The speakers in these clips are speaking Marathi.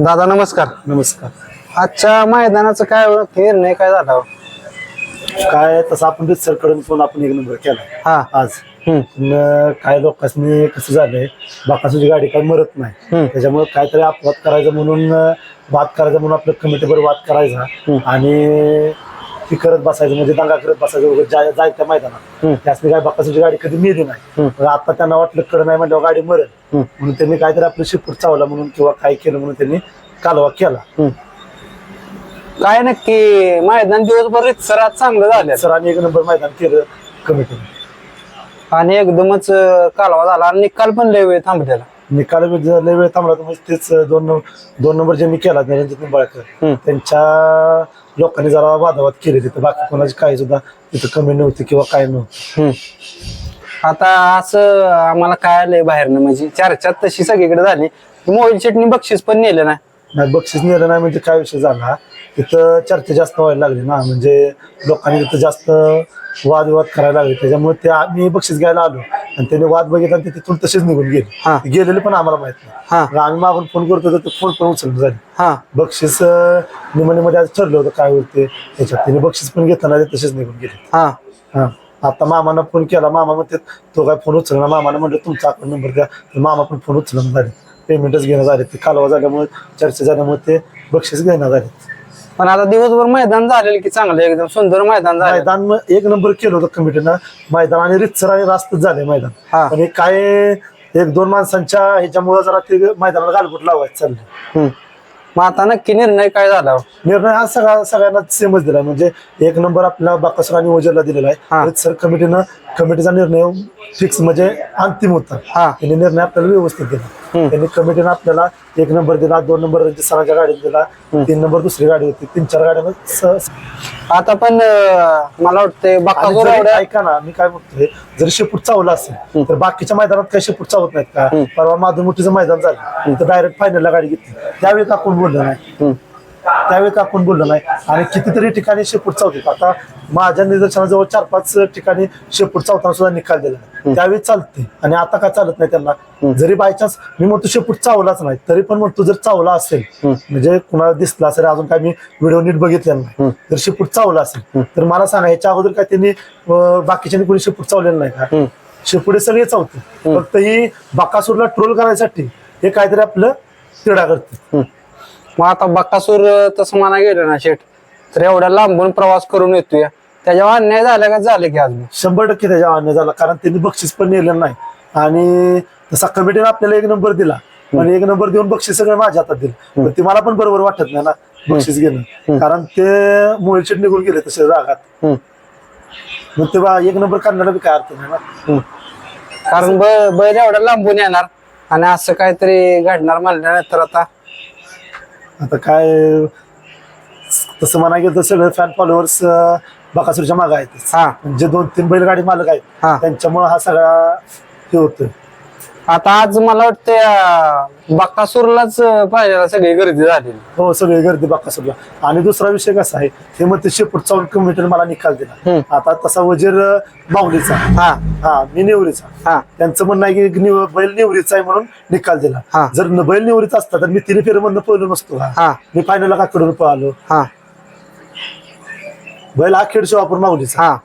दादा नमस्कार. नमस्कार. आजच्या मैदानाचं काय निर्णय काय झाला हो? काय तसं आपण रितसरकडून पण आपण एक नंबर केला. हा. आज. हम्म, काय लोकांनी कसं झालंय बाकासूची गाडी काय मरत नाही. त्याच्यामुळे काहीतरी अपवाद करायचा म्हणून अं, वाद करायचा म्हणून आपल्या कमिटीवर वाद करायचा. आणि ती करत बसायचं म्हणजे दंगा करत बसायचं वगैरे जाय- जायच्या मैदानात. हम्म. त्यासनी काय बाकासूची गाडी कधी मिली नाही. आता त्यांना वाटलं कड नाही म्हणल्यावर गाडी मरेल. हम्म. म्हणून त्यांनी काहीतरी आपलं शिपूट चावला म्हणून किंवा काय केलं म्हणून त्यांनी कालवा केला. काय नक्की? मैदान दिवसभर सरात चांगलं झालं. सरांनी एक नंबर मैदान केलं कमिटीने आणि एकदमच अं, कालवा झाला. आणि निकाल पण लय वेळ थांबलेला. निकाल वेळ जर लय वेळ थांबला तर मग तेच दोन नंबर दोन नंबर ज्यांनी केला निंबाळकर हम्म. त्यांच्या लोकांनी जरा वादावाद केले तिथं बाकी कोणाची काही सुद्धा तिथं कमी नव्हती किंवा काय नव्हतं. हम्म. आता असं आम्हाला काय आलंय बाहेरनं म्हणजे चर्चा तशी सगळीकडे झाली. मोबाईल चटणी बक्षीस पण नेलं ना नाही बक्षीस नेलं नाही म्हणजे काय विषय झाला? तिथं चर्चा जास्त व्हायला लागली ना म्हणजे लोकांनी तिथं जास्त वादविवाद करायला लागले. त्याच्यामुळे ते आम्ही बक्षीस घ्यायला आलो. आणि त्यांनी वाद बघितला आणि ते तिथून तसेच निघून गेले. हा. गेलेले पण आम्हाला माहीत हा. नाही मग आम्ही मागून फोन करतो तर ते फोन पण उचलून झाले. हा. बक्षीस निमणीमध्ये आज ठरलं होतं काय होते त्याच्यात त्याने बक्षीस पण घेतलं नाही ते तसेच निघून गेले. हा. हा. आता मामानं फोन केला. मामा म्हणते तो काय फोन उचलला मामानं म्हणलं तुमचा अकाउंट नंबर द्या. तर मामा पण फोन उचलून झाले. पेमेंटच घेणं झाले. ते कालवा झाल्यामुळे चर्चा झाल्यामुळे ते बक्षीस घेणं झाले. पण आता दिवसभर मैदान झालेलं की चांगलं एकदम सुंदर मैदान झालं मैदान एक नंबर केलं होतं कमिटीनं मैदान आणि रितसर आणि रास्तच झाले मैदान हा. आणि काय एक दोन माणसांच्या ह्याच्यामुळे जरा ते मैदानाला गालबोट लावायचं चाललं हम्म. मग आता नक्की निर्णय काय झाला? निर्णय हा सगळा सगळ्यांना सेमच दिला म्हणजे एक नंबर आपल्या बाकासर आणि ओजरला दिलेला हा. आहे सर कमिटीनं कमिटीचा निर्णय फिक्स म्हणजे अंतिम होता. हा. त्यांनी निर्णय आपल्याला व्यवस्थित दिला. त्यांनी कमिटीनं आपल्याला एक नंबर दिला दोन नंबर सरांच्या गाडीत दिला तीन नंबर दुसरी गाडी होती तीन चार गाड्यांना स- आता पण अं, मला आणि जरी- एवढ्या ऐका ना मी काय म्हणतोय जर शेपूट चावला असेल तर बाकीच्या मैदानात काही शेपूट चावत नाहीत का? परवा माधुमुठीचं मैदान झालं. तर डायरेक्ट फायनलला गाडी घेतली. त्यावेळी का कोण बोललं नाही. हम्म. त्यावेळी का कोण बोललं नाही. आणि कितीतरी ठिकाणी शेपूट चावते आता माझ्या निदर्शनाजवळ चार पाच ठिकाणी शेपूट चावताना सुद्धा निकाल दिला. त्यावेळी चालते. आणि आता काय चालत नाही त्यांना. जरी बायचान्स मी म्हणतो शेपूट चावलाच नाही तरी पण म्हणतो जर चावला असेल म्हणजे कुणाला दिसला असेल अजून काय मी व्हिडिओ नीट बघितलेला नाही. जर शेपूट चावला असेल तर मला सांगा याच्या अगोदर काय त्यांनी अं, बाकीच्यांनी कोणी शेपूट चावलेलं नाही का? शेपुडे सगळे चावते. फक्त ही बाकासूरला ट्रोल करायसाठी हे काहीतरी आपलं तिडा करते. मग आता बक्कासूर तसं म्हणा गेलं ना शेठ तर एवढ्या लांबून प्रवास करून येतोय. त्याच्यावर अन्याय झाला का झालं की आज शंभर टक्के त्याच्या अन्याय झाला कारण त्यांनी बक्षीस पण नेलं नाही. आणि तसा कमिटीने आपल्याला एक नंबर दिला. पण एक नंबर देऊन बक्षीस सगळं माझ्या हातात दिलं. पण ते मला पण बरोबर वाटत नाही ना बक्षीस घेणं. कारण ते मोहिलशेट निघून गेले तसे रागात. मग ते बा एक नंबर काढण्याला बी काय अर्थ नाही ना. कारण ब- बैल एवढ्या लांबून येणार आणि असं काहीतरी घडणार म्हणल्यानंतर आता? आता काय तसं म्हणा गेलं तर सगळे फॅन फॉलोअर्स बकासूरच्या मागे आहेत. हा. जे दोन तीन बैलगाडी मालक हा. आहेत त्यांच्यामुळे हा सगळा हे होतोय. आता आज मला वाटतं बक्कासूरलाच पाहिजे सगळी गर्दी झालेली. हो सगळी गर्दी बाकासूरला. आणि दुसरा विषय कसा आहे ते मग ते शेपूट चावून कमिटीने मला निकाल दिला. आता तसा वजीर माऊलीचा हा. हा मी निवरीचा. हा. त्यांचं म्हणणं आहे की निव- बैल निवरीचा आहे म्हणून निकाल दिला. हा. जर न- बैल निवरीचा असता तर मी तिने फेरमधनं पळलो नसतो का. हा. मी फायनलला काकडून पळालो. हा. बैल खेळ शिवापूर माऊलीचा हा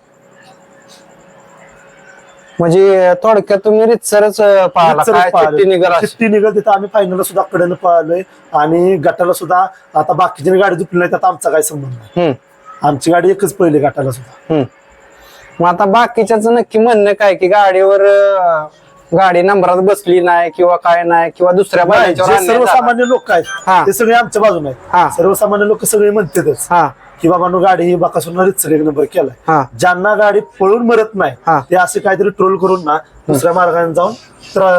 म्हणजे थोडक्यात तुम्ही रितसरच पाहिला चिठ्ठी काय चिठ्ठी निघाल अशी. चिठ्ठी निघल तिथं आम्ही फायनलला सुद्धा कडेनं पळालोय आणि गटाला सुद्धा आता बाकीच्या गाडी झुपली नाही त्यात आमचा काय संबंध नाही हम्म आमची गाडी एकच पहिली गटाला सुद्धा हम्म. मग आता बाकीच्याच नक्की म्हणणं काय की गाडीवर अं, गाडी नंबरात बसली नाही किंवा काय नाही किंवा दुसऱ्या बैलाच्यावर जे अन्याय झाला. सर्वसामान्य लोक हा. आहेत ते सगळे आमच्या बाजूने हा. आहेत सर्वसामान्य लोक सगळे म्हणतातच हा की बाबा नो गाडी ही बाकासून एक नंबर केलाय हा ज्यांना गाडी पळून मरत. नाही ते असे काहीतरी ट्रोल करून ना दुसऱ्या मार्गाने जाऊन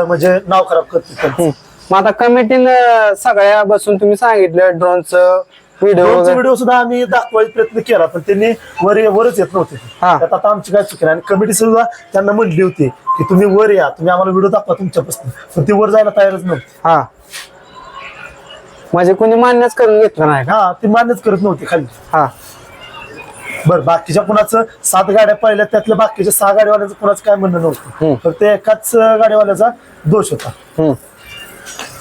म्हणजे नाव खराब हम्म. मग आता कमिटीनं सगळ्या बसून तुम्ही सांगितलं ड्रोनचं व्हिडिओ सुद्धा आम्ही दाखवायचा प्रयत्न केला पण त्यांनी वर वरच येत नव्हते. हा. त्यात आता आमची काय चुकी. आणि कमिटी सुद्धा त्यांना म्हणली होती की तुम्ही वर या तुम्ही आम्हाला व्हिडिओ दाखवा तुमच्यापासून पण ती वर जायला तयारच नव्हती हा म्हणजे कोणी मान्यच करून घेतलं नाही का? हा ती मान्यच करत नव्हती खाली. हा. बर बाकीच्या कुणाचं? सात गाड्या पाहिल्या त्यातल्या बाकीच्या सहा गाडीवाल्याचं कुणाचं काय म्हणणं हम्म. नव्हतं फक्त एकाच गाडीवाल्याचा दोष होता. हम्म.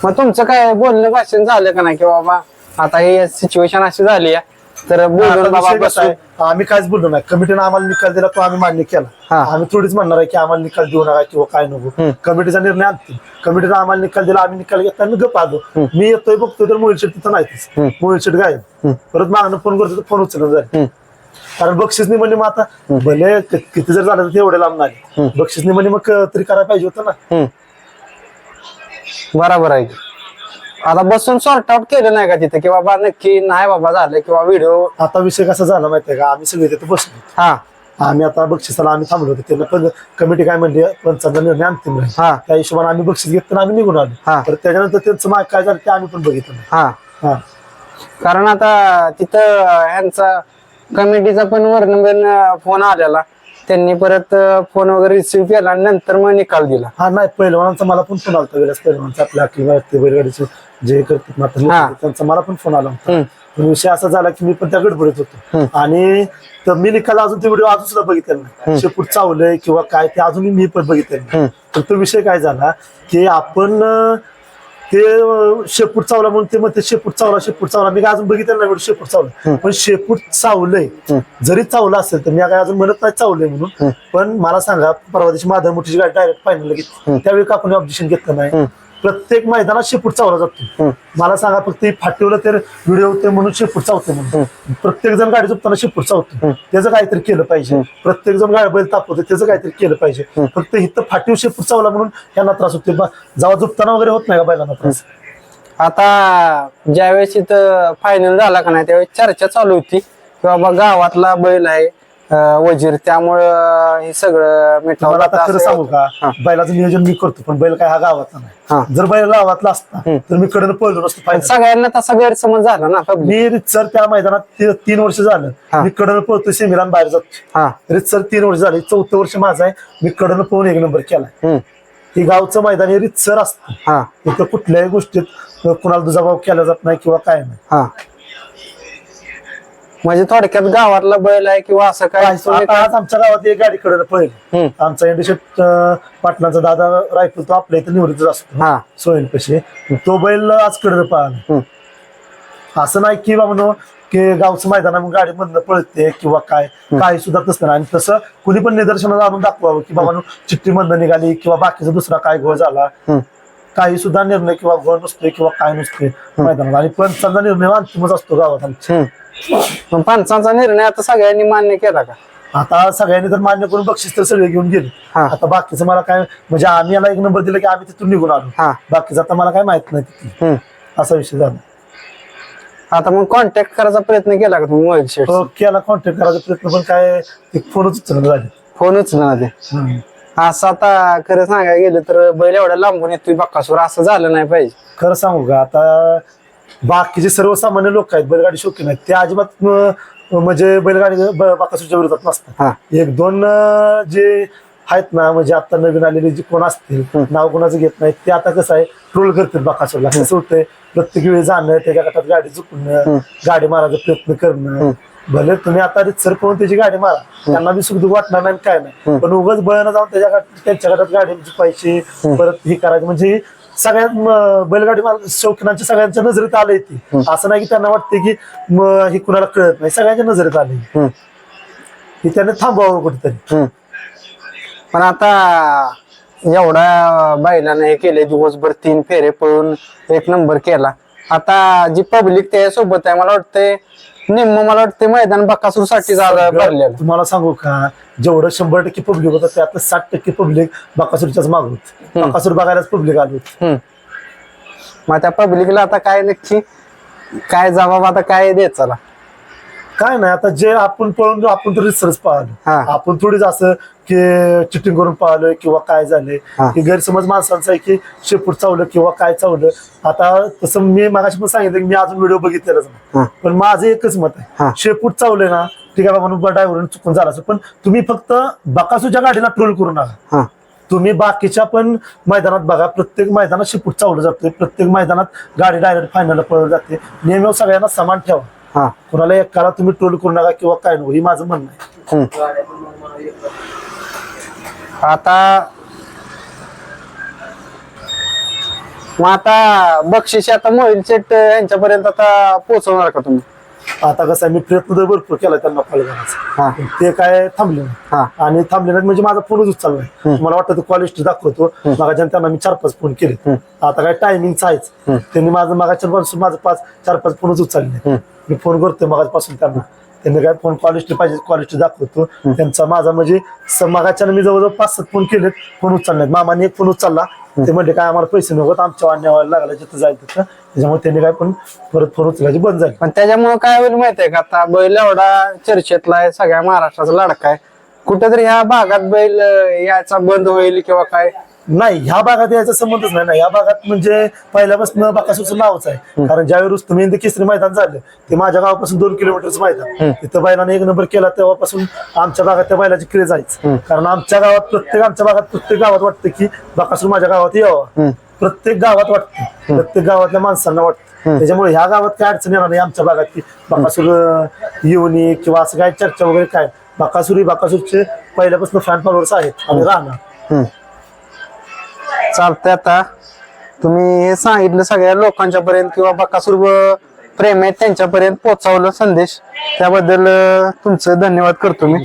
मग तुमचं काय बोलणं भाषण झालं का नाही की बाबा आता हे सिच्युएशन अशी झाली आहे. तर बोलून आता बाबा विषय कसा बसून आहे, आम्ही काहीच बोललो नाही. कमिटीने आम्हाला निकाल दिला तो आम्ही मान्य केला. हा. आम्ही थोडीच म्हणणार आहे की आम्हाला निकाल देऊ नका किंवा काय नको. कमिटीचा निर्णय आणतील. कमिटीने आम्हाला निकाल दिला आम्ही निकाल घेतला आणि गप आलो. मी येतोय बघतोय तर मोहिल शेट तिथं नाहीच मोहिल शेट गायब. परत मागणं फोन करतो तर फोन उचलून जाईल. कारण बक्षीस म्हणजे मग आता. भले कि- किती जर झालं तर ते एवढे लांब नाही. बक्षीस म्हणजे मग तरी करायला पाहिजे होतं ना. बरोबर आहे. आता बसून सॉर्ट आउट केलं नाही का तिथे? की बाबा नक्की नाही बाबा झालं किंवा व्हिडिओ आता विषय कसा झाला माहितीये का? आम्ही सगळे तिथे बसलो. हा. आम्ही आता बक्षिसाला आम्ही थांबलो होतो. त्यांना पण कमिटी काय म्हणली पंचांचा निर्णय अंतिम राहील हा. त्या हिशोबाने आम्ही बक्षीस घेतलं आणि आम्ही निघून हा. आलो तर त्याच्यानंतर त्यांचं माग काय झालं ते आम्ही पण बघितलं नाही. हा. हा. कारण आता तिथं यांचा कमिटीचा पण वर्णबन फोन आलेला. त्यांनी परत फोन वगैरे रिसिव्ह केला आणि नंतर मग निकाल दिला. हा नाही पहिलवानांचा मला पण फोन आला विलास पहिलवानचा आपल्या बैलगाडीचे. जे करतात त्यांचा मला पण फोन आला होता. पण विषय असा झाला की मी पण त्या गडबडीत होतो. आणि तर मी निकाल अजून ते व्हिडिओ अजून सुद्धा बघितलेला नाही. शेपूट चावलंय किंवा काय ते अजूनही मी पण बघितलेलं नाही. तर तो विषय काय झाला की आपण ते शेपूट चावला म्हणून ते म्हणते शेपूट चावला शेपूट चावला. मी काय अजून बघितलं नाही शेपूट चावला. पण शेपूट चावलंय. जरी चावलं असेल तर मी काय अजून म्हणत नाही चावलंय म्हणून. पण मला सांगा परवा दिवशी माधव मोठीची गाडी डायरेक्ट फायनल घेतली. त्यावेळी का कोणी ऑब्जेक्शन घेतलं नाही? प्रत्येक मैदानात शेपूट चावला जातो. मला सांगा फक्त ही फाटीवलं तर व्हिडिओ होते म्हणून शेपूट चावते म्हणून. प्रत्येक जण गाडी झोपताना शेपूट चावतो त्याचं काहीतरी केलं पाहिजे. प्रत्येक जण गाडी बैल तापवते त्याचं काहीतरी केलं पाहिजे. फक्त इथं फाटीव शेपूट चावला म्हणून यांना त्रास होते. जेव्हा झोपताना वगैरे होत नाही का बैलांना त्रास? आता ज्यावेळेस इथं फायनल झाला का नाही त्यावेळेस चर्चा चालू होती. की बाबा गावातला बैल आहे वजीर. त्यामुळं हे सगळं मिठावं मला आता खरं असं- सांगू का. बैलाचं नियोजन मी करतो पण बैल काय हा गावातला हा. नाही जर बैल गावातला असता तर मी कडनं पळलो नसतो पण फायनल सगळ्यांना तसा गैरसमज झाला ना मी रितसर त्या मैदानात ती- तीन वर्ष झालं. हा. मी कडनं पळतो सेमीला बाहेर जातो हा. रितसर तीन वर्ष झाली चौथं वर्ष माझं आहे. मी कडनं पळून एक नंबर केलाय. हम्म. हे गावचं मैदान हे रितसर असतं. हा. इथं कुठल्याही गोष्टीत कुणाला दुजाभाव केला जात नाही किंवा काय नाही. हा. म्हणजे थोडक्यात गावातला बैल आहे किंवा असं काय? तुम्ही आता आज आमच्या गावात एक गाडी कडनं पळेल. हम्म. आमचा इंडिशेट पाटलांचा दादा रायफल तो आपल्या इथे निवडीतच असतो. हा. सोयन कशी. तो बैल आज कडनं पळाला. हम्म. असं नाही की बाबा की गावचं मैदान मग गाडी मधनं पळते किंवा काय. काही सुद्धा तसं नाही. आणि तसं कुणी पण निदर्शनात आणून दाखवावं की बाबा चिठ्ठी मधनं निघाली किंवा बाकीचा दुसरा काय घोळ झाला. हम्म. काही सुद्धा निर्णय किंवा घोळ नसतोय किंवा काय नसतोय मैदानात. आणि पंचांचा निर्णय अंतिमच असतो गावात आमच्या. हम्म. पण पंचांचा निर्णय आता सगळ्यांनी मान्य केला का? आता सगळ्यांनी तर मान्य करून बक्षीस तर सगळे घेऊन गेले. हा. आता बाकीचं मला काय म्हणजे आम्ही याला एक नंबर दिला की आम्ही तिथून निघून आलो. हा. बाकीचं आता मला काय माहीत नाही तिथे हम्म. असा विषय झाला. आता मग कॉन्टॅक्ट करायचा प्रयत्न केला का तुम्ही मोबाईल शेट तो केला कॉन्टॅक्ट करायचा प्रयत्न पण काय ते फोनच उचलणं झाले. फोन ते असं आता खरं सांगायला गेलं तर बैल एवढ्या लांबून येतोय बक्कासूर असं झालं नाही पाहिजे. खरं सांगू का आता बाकीचे सर्वसामान्य लोक आहेत बैलगाडी शौकीन आहेत ते अजिबात अं, म्हणजे बैलगाडी ब- बाकासूरच्या विरोधात नसतात. हा. एक दोन अं, जे आहेत ना म्हणजे आता नवीन आलेले जे कोण असतील नाव कोणाचं घेत नाही ते आता कसं आहे ट्रोल करतील बाकासूरला. कसं होतंय प्रत्येक वेळी जाणं त्याच्या गटात गाडी चुकणं गाडी मारायचा प्रयत्न करणं. भले तुम्ही आता रितसर पळून त्याची गाडी मारा त्यांना बी सुख वाटणार नाही काय नाही. पण उगाच बळानं जाऊन त्याच्या गट- त्यांच्या गटात गाडी पैसे परत हे करायचं म्हणजे सगळ्यात म- बैलगाडी माल- शौकीनांच्या सगळ्यांच्या नजरेत आलंय ती. असं नाही की त्यांना वाटते की म- हे कुणाला कळत नाही. सगळ्यांच्या नजरेत आलंय. हम्म. हे त्याने थांबवावं कुठेतरी. हम्म. पण आता एवढा बैलाने हे केले दिवसभर तीन फेरे पळून एक नंबर केला. आता जी पब्लिक त्याच्यासोबत आहे मला वाटतंय निम्म मला वाटतं मैदान बकासूरसाठी जागा भरलेलं. तुम्हाला सांगू का? जेवढं शंभर टक्के पब्लिक होतं त्यातलं साठ टक्के पब्लिक बाकासूरच्याच माग होत. बाकासूर बघायलाच पब्लिक आलो हम्म. मग त्या पब्लिकला आता काय नक्की काय जबाब आता काय द्यायचा चला? काय नाही आता जे आपण पळून जो आपण तर रिसर्च हा. पाहिलं आपण थोडीच असं की चिटिंग करून पाहिलोय किंवा काय झालंय. हा. की गैरसमज माणसांचा आहे की शेपूट चावलं किंवा काय चावलं. आता तसं मी मागाशी पण सांगितलं की मी अजून व्हिडिओ बघितलेलाच हा. नाही पण माझं एकच मत हा. आहे शेपूट चावले ना ठीक आहे बाबा ड्रायव्हर चुकून झाला असेल पण तुम्ही फक्त बकासूच्या गाडीला ट्रोल करू नका. हा. तुम्ही बाकीच्या पण मैदानात बघा प्रत्येक मैदानात शिपूट चावलं जाते प्रत्येक मैदानात गाडी डायरेक्ट फायनल पळत जाते. नेहमी सगळ्यांना समान ठेवा. हा. कुणाला एकाला तुम्ही ट्रोल करू नका किंवा काय नको ही माझं म्हणणं आहे. हम्म. आता मग आता बक्षीस आता मोहिल शेट यांच्यापर्यंत आता पोहोचवणार का तुम्ही? आता कसं आहे मी प्रयत्न तर भरपूर केला त्यांना कॉल करायचा. हा. ते काय थांबले नाही. हा. आणि थांबले नाहीत म्हणजे माझा फोनच उचललाय मला वाटतं क्वालिटी दाखवतो. मगाच्या त्यांना मी चार पाच फोन केले आता काय टायमिंगच आहेच. त्यांनी माझं मगाच्या पासून माझं पाच चार पाच फोनच उचलले मी फोन करतोय मगापासून त्यांना. त्यांनी काय फोन क्वालिटी पाहिजे क्वालिटी दाखवतो. त्यांचा माझा म्हणजे मगाच्या मी जवळजवळ पाच सात फोन केलेत फोन उचलले मामाने एक फोन उचलला. ते म्हणजे काय आम्हाला पैसे नको आमच्या व्हायला लागला जिथं जायचं तिथं. त्याच्यामुळे त्यांनी काय पण परत फोन उचलायची बंद झाली. पण त्याच्यामुळे काय होईल माहितीये का? आता बैल एवढा चर्चेतला आहे सगळ्या महाराष्ट्राचा लाडका आहे. कुठेतरी ह्या भागात बैल यायचा बंद होईल किंवा काय? नाही ह्या भागात यायचा संबंधच नाही. ना या भागात म्हणजे पहिल्यापासून बाकासूचं नावच आहे. कारण ज्यावेळी रुस्तम हिंद केसरी मैदान झालं ते माझ्या गावापासून दोन किलोमीटरचं मैदान. तिथं बैलाने एक नंबर केला तेव्हापासून आमच्या भागात त्या बैलाची क्रेज आहेच. कारण आमच्या गावात प्रत्येक आमच्या भागात प्रत्येक गावात वाटतं की बाकासूर माझ्या गावात यावं. प्रत्येक गावात वाटतं. प्रत्येक गावातल्या माणसांना वाटतं. त्याच्यामुळे ह्या गावात काय अडचण येणार नाही आमच्या भागात की बाकासूर येऊन किंवा असं काय चर्चा वगैरे काय. बाकासूर ही बाकासूरचे पहिल्यापासून फॅन फॉलोअर्स आहेत आणि राहणार. चालतंय आता. तुम्ही हे सांगितलं सगळ्या लोकांच्या पर्यंत किंवा बकासूर व प्रेम आहेत त्यांच्यापर्यंत पोहोचवलं संदेश. त्याबद्दल तुमचं धन्यवाद करतो मी.